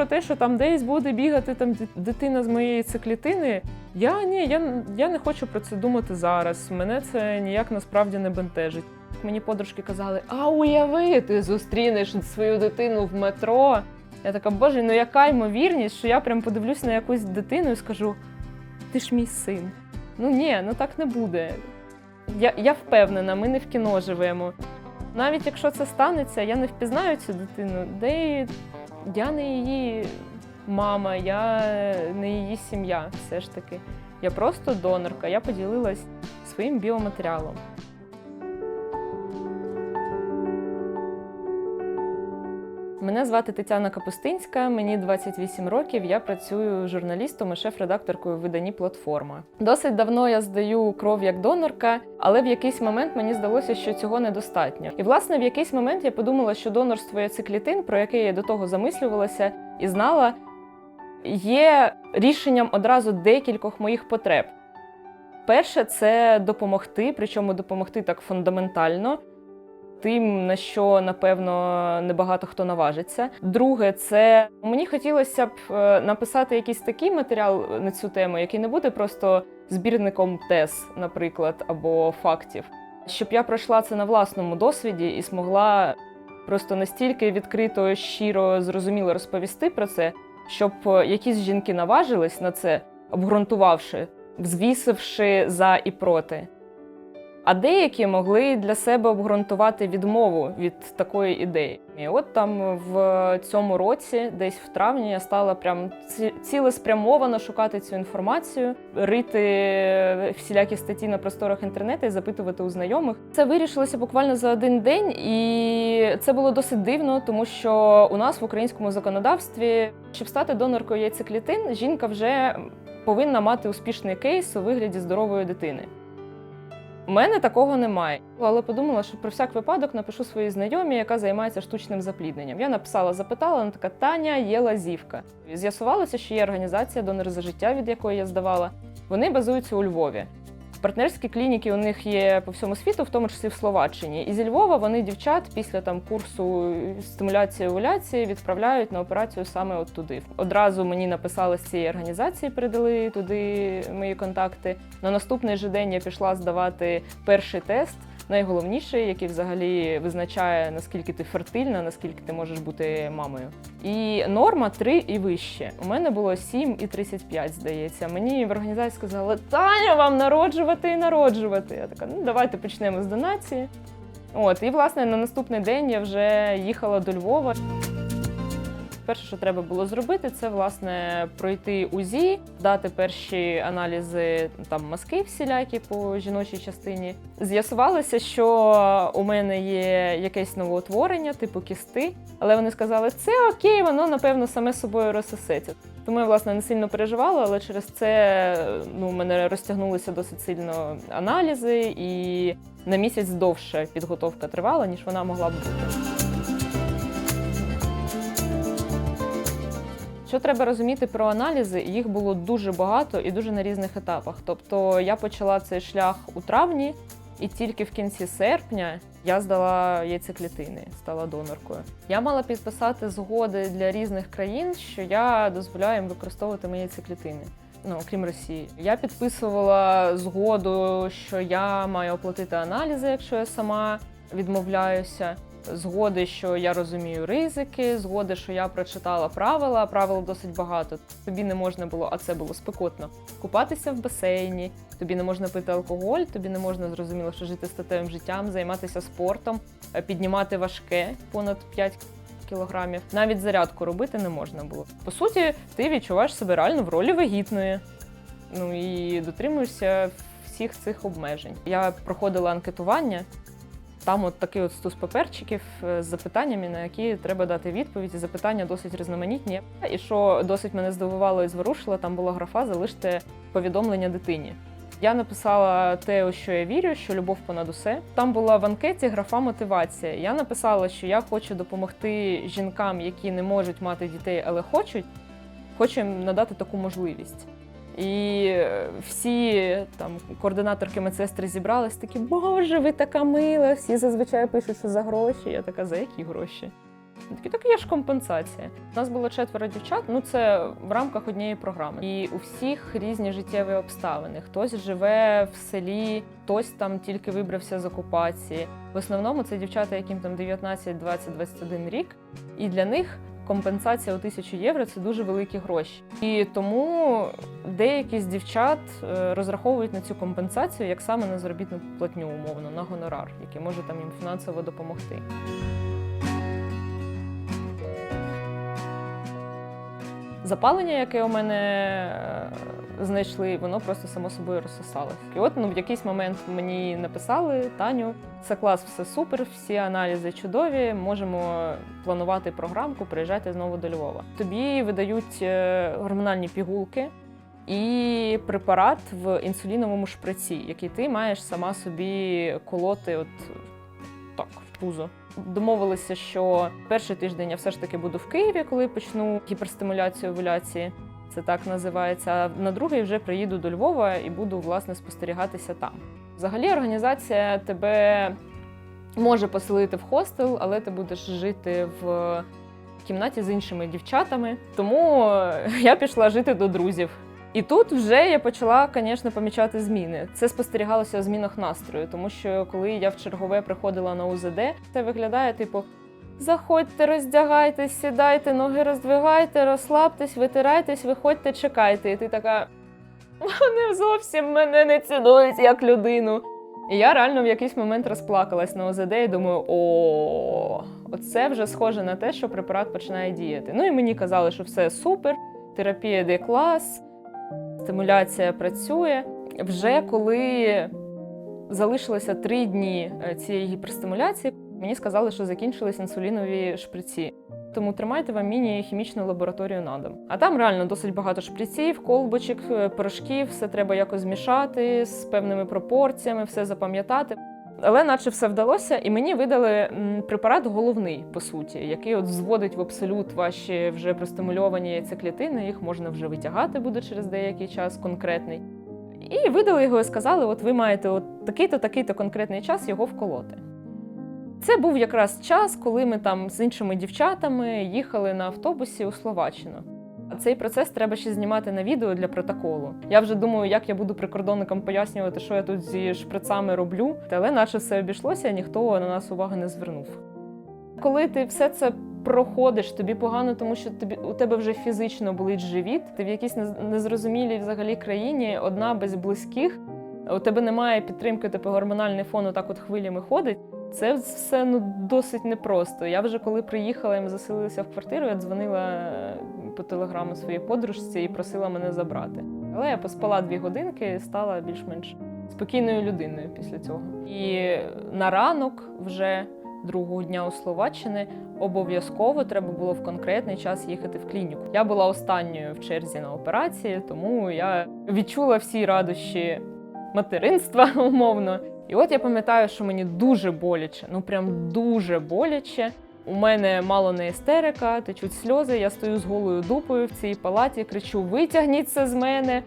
про те, що там десь буде бігати там дитина з моєї циклітини. Я ні, я, я не хочу про це думати зараз. Мене це ніяк насправді не бентежить. Мені подружки казали: а уяви, ти зустрінеш свою дитину в метро. Я така, боже, ну яка ймовірність, що я прям подивлюсь на якусь дитину і скажу: ти ж мій син. Ну ні, ну так не буде. Я, я впевнена, ми не в кіно живемо. Навіть якщо це станеться, я не впізнаю цю дитину, де я не її мама, я не її сім'я, все ж таки. Я просто донорка, я поділилась своїм біоматеріалом. Мене звати Тетяна Капустинська, мені 28 років. Я працюю журналістом і шеф-редакторкою в виданні платформа. Досить давно я здаю кров як донорка, але в якийсь момент мені здалося, що цього недостатньо. І власне в якийсь момент я подумала, що донорство яциклітин, про яке я до того замислювалася і знала, є рішенням одразу декількох моїх потреб. Перше це допомогти, причому допомогти так фундаментально. Тим, на що напевно небагато хто наважиться. Друге, це мені хотілося б е, написати якийсь такий матеріал на цю тему, який не буде просто збірником тез, наприклад, або фактів, щоб я пройшла це на власному досвіді і змогла просто настільки відкрито, щиро, зрозуміло розповісти про це, щоб е, якісь жінки наважились на це, обґрунтувавши, взвісивши за і проти. А деякі могли для себе обґрунтувати відмову від такої ідеї. І от там в цьому році, десь в травні, я стала прям цілеспрямовано шукати цю інформацію, рити всілякі статті на просторах інтернету і запитувати у знайомих. Це вирішилося буквально за один день, і це було досить дивно, тому що у нас в українському законодавстві, щоб стати доноркою яйцеклітин, жінка вже повинна мати успішний кейс у вигляді здорової дитини. Мене такого немає. Але подумала, що про всяк випадок напишу своїй знайомій, яка займається штучним заплідненням. Я написала, запитала, вона така Таня є лазівка. З'ясувалося, що є організація Донори за життя, від якої я здавала. Вони базуються у Львові. Партнерські клініки у них є по всьому світу, в тому числі в Словаччині. І зі Львова вони дівчат після там курсу стимуляції овуляції відправляють на операцію саме от туди. Одразу мені написали з цієї організації, передали туди мої контакти. На наступний же день я пішла здавати перший тест, найголовніший, який взагалі визначає наскільки ти фертильна, наскільки ти можеш бути мамою. І норма 3 і вище. У мене було 7 і 35, здається. Мені в організації сказали, Таня, вам народжувати і народжувати. Я така, ну давайте почнемо з донації. От, і власне на наступний день я вже їхала до Львова. Перше, що треба було зробити, це власне пройти УЗІ, дати перші аналізи там мазки всілякі по жіночій частині. З'ясувалося, що у мене є якесь новоутворення, типу кісти, але вони сказали, це окей, воно напевно саме собою розсосеться. Тому я власне не сильно переживала, але через це ну, мене розтягнулися досить сильно аналізи, і на місяць довше підготовка тривала, ніж вона могла б бути. Що треба розуміти про аналізи? Їх було дуже багато і дуже на різних етапах. Тобто я почала цей шлях у травні, і тільки в кінці серпня я здала яйцеклітини, стала доноркою. Я мала підписати згоди для різних країн, що я дозволяю їм використовувати мої яйцеклітини. Ну, окрім Росії, я підписувала згоду, що я маю оплатити аналізи, якщо я сама відмовляюся. Згоди, що я розумію ризики, згоди, що я прочитала правила. Правил досить багато. Тобі не можна було, а це було спекотно. Купатися в басейні, тобі не можна пити алкоголь, тобі не можна зрозуміло, що жити статевим життям, займатися спортом, е, піднімати важке понад 5 кілограмів. Навіть зарядку робити не можна було. По суті, ти відчуваєш себе реально в ролі вагітної. Ну і дотримуєшся всіх цих обмежень. Я проходила анкетування. Там от такий от стус паперчиків е, з запитаннями, на які треба дати відповідь. І запитання досить різноманітні. І що досить мене здивувало і зворушило, там була графа Залиште повідомлення дитині. Я написала те, у що я вірю, що любов понад усе. Там була в анкеті графа мотивація. Я написала, що я хочу допомогти жінкам, які не можуть мати дітей, але хочуть, хочу їм надати таку можливість. І всі там координаторки медсестри зібрались такі, боже, ви така мила. Всі зазвичай пишуть, що за гроші. Я така, за які гроші? Такі, так є ж компенсація. У нас було четверо дівчат. Ну це в рамках однієї програми. І у всіх різні життєві обставини. Хтось живе в селі, хтось там тільки вибрався з окупації. В основному це дівчата, яким там 19, 20, 21 рік. І для них компенсація у тисячу євро це дуже великі гроші. І тому деякі з дівчат е, розраховують на цю компенсацію як саме на заробітну платню, умовно, на гонорар, який може там їм фінансово допомогти. Запалення, яке у мене е, знайшли, воно просто само собою розсосалось. І от ну, в якийсь момент мені написали Таню, це клас, все супер, всі аналізи чудові. Можемо планувати програмку, приїжджайте знову до Львова. Тобі видають е, гормональні пігулки і препарат в інсуліновому шприці, який ти маєш сама собі колоти, от так, в пузо. Домовилися, що перший тиждень я все ж таки буду в Києві, коли почну гіперстимуляцію овуляції. Це так називається. На другий вже приїду до Львова і буду власне спостерігатися там. Взагалі, організація тебе може поселити в хостел, але ти будеш жити в кімнаті з іншими дівчатами. Тому я пішла жити до друзів. І тут вже я почала, звісно, помічати зміни. Це спостерігалося у змінах настрою, тому що коли я в чергове приходила на УЗД, це виглядає типу. Заходьте, роздягайтесь, сідайте, ноги роздвигайте, розслабтесь, витирайтесь, виходьте, чекайте. І ти така. Вони зовсім мене не цінують як людину. І я реально в якийсь момент розплакалась на ОЗД і думаю, о, оце вже схоже на те, що препарат починає діяти. Ну і мені казали, що все супер, терапія йде клас, стимуляція працює. Вже коли залишилося три дні е, цієї гіперстимуляції, мені сказали, що закінчились інсулінові шприці. Тому тримайте вам міні-хімічну лабораторію на дом. А там реально досить багато шприців, колбочок, е, порошків, все треба якось змішати з певними пропорціями, все запам'ятати. Але наче все вдалося, і мені видали препарат головний, по суті, який от зводить в абсолют ваші вже простимульовані яйцеклітини, їх можна вже витягати буде через деякий час конкретний. І видали його і сказали: от ви маєте от такий-то, такий-то конкретний час його вколоти. Це був якраз час, коли ми там з іншими дівчатами їхали на автобусі у Словаччину. Цей процес треба ще знімати на відео для протоколу. Я вже думаю, як я буду прикордонникам пояснювати, що я тут зі шприцами роблю, але наче все обійшлося, ніхто на нас уваги не звернув. Коли ти все це проходиш, тобі погано, тому що тобі у тебе вже фізично болить живіт, ти в якійсь незрозумілій взагалі країні, одна без близьких, у тебе немає підтримки, типу гормональний фон отак от хвилями ходить. Це все ну досить непросто. Я вже коли приїхала і ми заселилися в квартиру, я дзвонила по телеграму своїй подружці і просила мене забрати. Але я поспала дві годинки і стала більш-менш спокійною людиною після цього. І на ранок вже другого дня у Словаччини обов'язково треба було в конкретний час їхати в клініку. Я була останньою в черзі на операції, тому я відчула всі радощі материнства умовно. І от я пам'ятаю, що мені дуже боляче, ну прям дуже боляче. У мене мало не істерика, течуть сльози. Я стою з голою дупою в цій палаті, кричу: витягніть це з мене.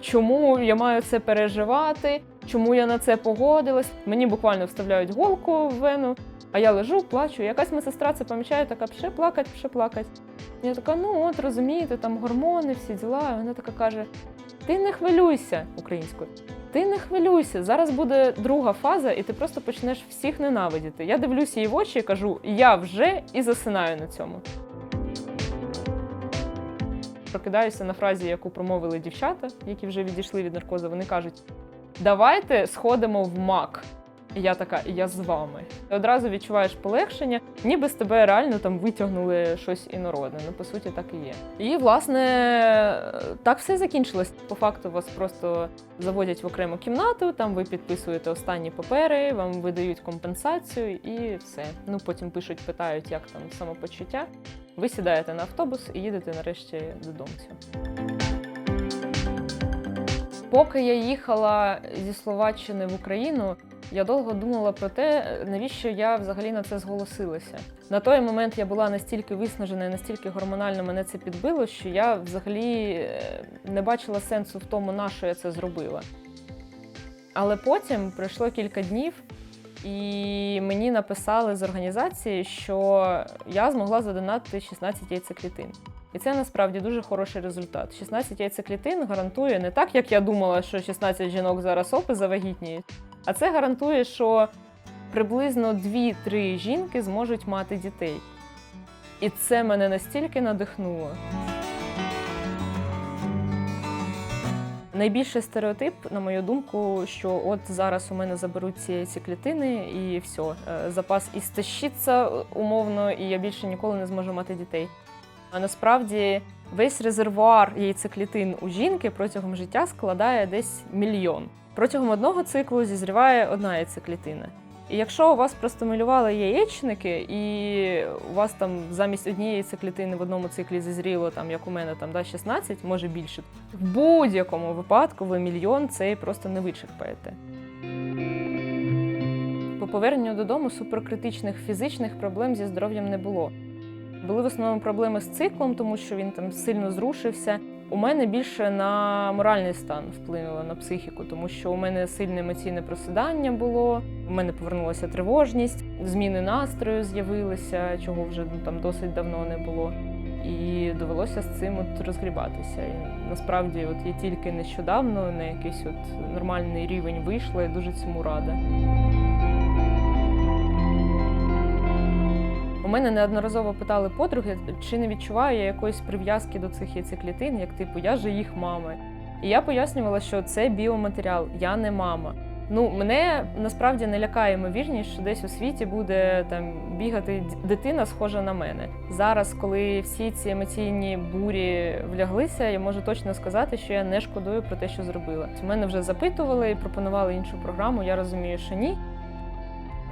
Чому я маю це переживати? Чому я на це погодилась? Мені буквально вставляють голку в вену, а я лежу, плачу. Якась медсестра це помічає, така пше плакать, пше плакать. Я така, ну от розумієте, там гормони, всі діла. Вона така каже: ти не хвилюйся українською. Ти не хвилюйся, зараз буде друга фаза, і ти просто почнеш всіх ненавидіти. Я дивлюся її в очі і кажу: я вже і засинаю на цьому. Прокидаюся на фразі, яку промовили дівчата, які вже відійшли від наркозу. Вони кажуть: давайте сходимо в МАК. І я така, я з вами. І одразу відчуваєш полегшення, ніби з тебе реально там витягнули щось інородне. Ну, по суті, так і є. І власне так все закінчилось. По факту вас просто заводять в окрему кімнату, там ви підписуєте останні папери, вам видають компенсацію і все. Ну потім пишуть, питають, як там самопочуття. Ви сідаєте на автобус і їдете нарешті додому. Поки я їхала зі Словаччини в Україну, я довго думала про те, навіщо я взагалі на це зголосилася. На той момент я була настільки виснажена і настільки гормонально мене це підбило, що я взагалі е, не бачила сенсу в тому, на що я це зробила. Але потім пройшло кілька днів, І мені написали з організації, що я змогла задонатити 16 яйцеклітин. І це насправді дуже хороший результат. 16 яйцеклітин гарантує не так, як я думала, що 16 жінок зараз опи завагітніють, а це гарантує, що приблизно 2-3 жінки зможуть мати дітей. І це мене настільки надихнуло. Найбільший стереотип, на мою думку, що от зараз у мене заберуть ці, ці клітини, і все, запас істощиться умовно, і я більше ніколи не зможу мати дітей. А насправді весь резервуар яйцеклітин у жінки протягом життя складає десь мільйон. Протягом одного циклу зізріває одна яйцеклітина. І якщо у вас простимулювали яєчники, і у вас там замість однієї яйцеклітини в одному циклі зізріло, там, як у мене, там, да, 16, може більше, в будь-якому випадку ви мільйон цей просто не вичерпаєте. По поверненню додому суперкритичних фізичних проблем зі здоров'ям не було. Були в основному проблеми з циклом, тому що він там сильно зрушився. У мене більше на моральний стан вплинуло на психіку, тому що у мене сильне емоційне просидання було. У мене повернулася тривожність, зміни настрою з'явилися, чого вже ну, там досить давно не було. І довелося з цим от розгрібатися. І насправді, от я тільки нещодавно на якийсь от нормальний рівень вийшла і дуже цьому рада. У мене неодноразово питали подруги, чи не відчуваю я якоїсь прив'язки до цих яйцеклітин, як типу я же їх мама. І я пояснювала, що це біоматеріал, я не мама. Ну, мене насправді не лякає ймовірність, що десь у світі буде там бігати дитина, схожа на мене. Зараз, коли всі ці емоційні бурі вляглися, я можу точно сказати, що я не шкодую про те, що зробила. У мене вже запитували і пропонували іншу програму. Я розумію, що ні.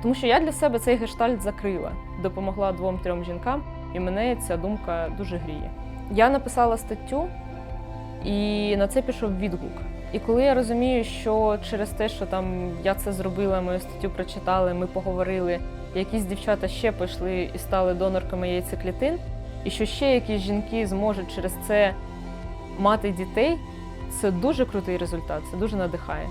Тому що я для себе цей гештальт закрила, допомогла двом-трьом жінкам, і мене ця думка дуже гріє. Я написала статтю, і на це пішов відгук. І коли я розумію, що через те, що там я це зробила, мою статтю прочитали, ми поговорили, якісь дівчата ще пішли і стали донорками яйцеклітин, і що ще якісь жінки зможуть через це мати дітей, це дуже крутий результат, це дуже надихає.